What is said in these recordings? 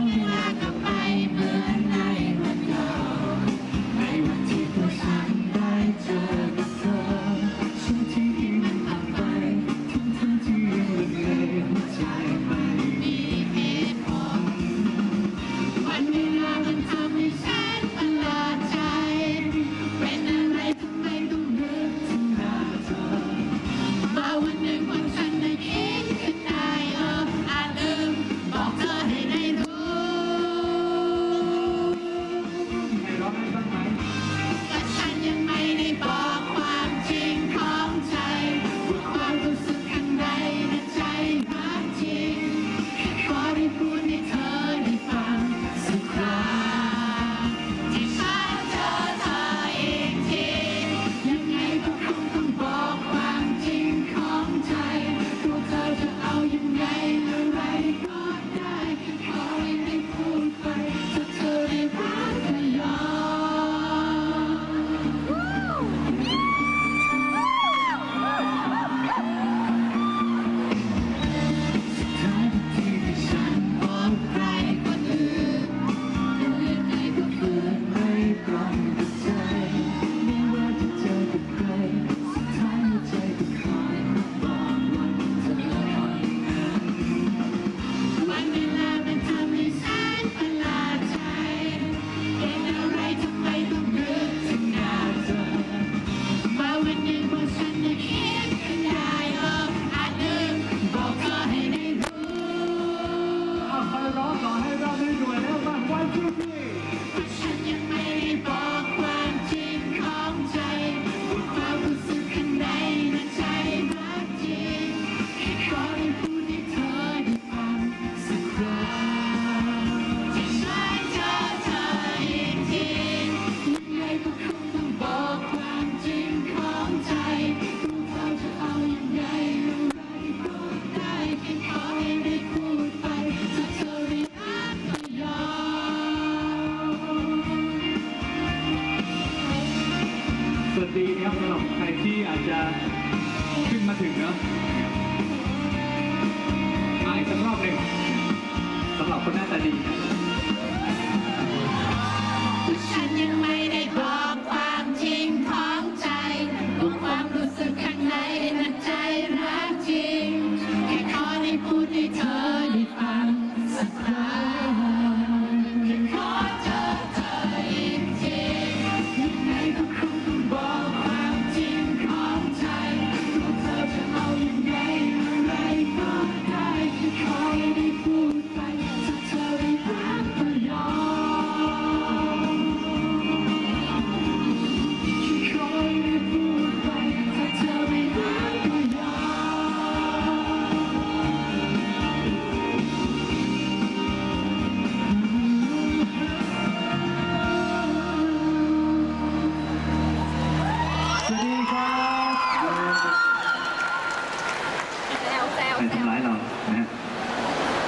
Thank you. ถึงเนอะมาอีกสักรอบหนึ่งสำหรับคนหน้าตาดีนะ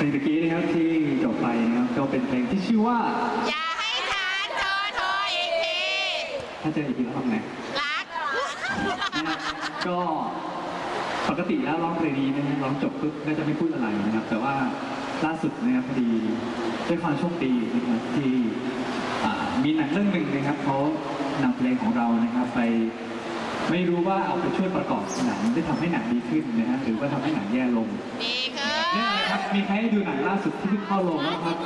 ลงตะกี้นะครับที่จบไปนะครับก็เป็นเพลงที่ชื่อว่า อย่าให้ฉันโทรโทรอีกทีถ้าเจออีกทีแล้วทำไงรักนะฮะก็ปกติแล้วร้องเพลงนี้นะฮะร้องจบปุ๊บก็จะไม่พูดอะไรนะครับ แต่ว่าล่าสุดนะครับพอดีด้วยความโชคดีนะครับที่อ่ามีหนังเรื่องหนึ่งนะครับเขานำเพลงของเรานะครับไป ไม่รู้ว่าเอาไปช่วยประกอบหนังได้ทำให้หนังดีขึ้นนะฮะหรือว่าทำให้หนังแย่ลง ดี ขึ้เนี่ยนะครับ มีใครให้ดูหนังล่าสุดที่เพิ่งเข้าโรงบ้างครับ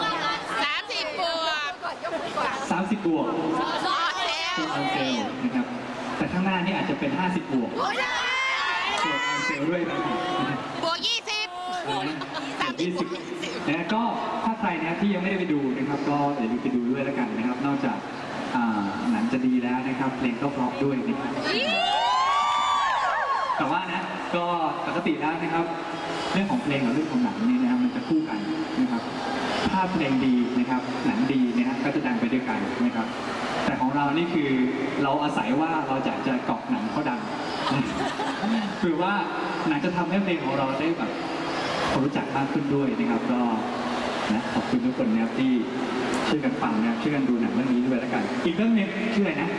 สามสิบบวกกดยกมือก่อน30บวกสอดเซลตัวอันเซลนะครับ แต่ข้างหน้านี่อาจจะเป็น50บวกโอ้ยตัวอันเซลด้วยนะครับบวกยี่สิบสามสิยี่บสิบนะก็ถ้าใครนะที่ยังไม่ได้ไปดูนะครับ ก็อย่าลืมไปดูด้วยแล้วกันนะครับ นอกจากอ่าหนังจะดีแล้วนะครับ เพลงก็เพราะด้วยนะครับ แต่ว่านะก็ปกติแล้วนะครับ เรื่องของเพลงกับเรื่องของหนังนี่นะครับมันจะคู่กันนะครับถ้าเพลงดีนะครับ หนังดีนะฮะก็จะดังไปด้วยกันนะครับ แต่ของเรานี่คือเราอาศัยว่าเราจะจะเกาะหนังเขาดังคือว่าหนังจะทำให้เพลงของเราได้แบบคนรู้จักมากขึ้นด้วยนะครับ ก็นะขอบคุณทุกคนนะครับที่ช่วยกันฟังนะช่วยกันดูหนังเรื่องนี้ด้วยแล้วกัน อีกเรื่องหนึงชื่ออะไรนะ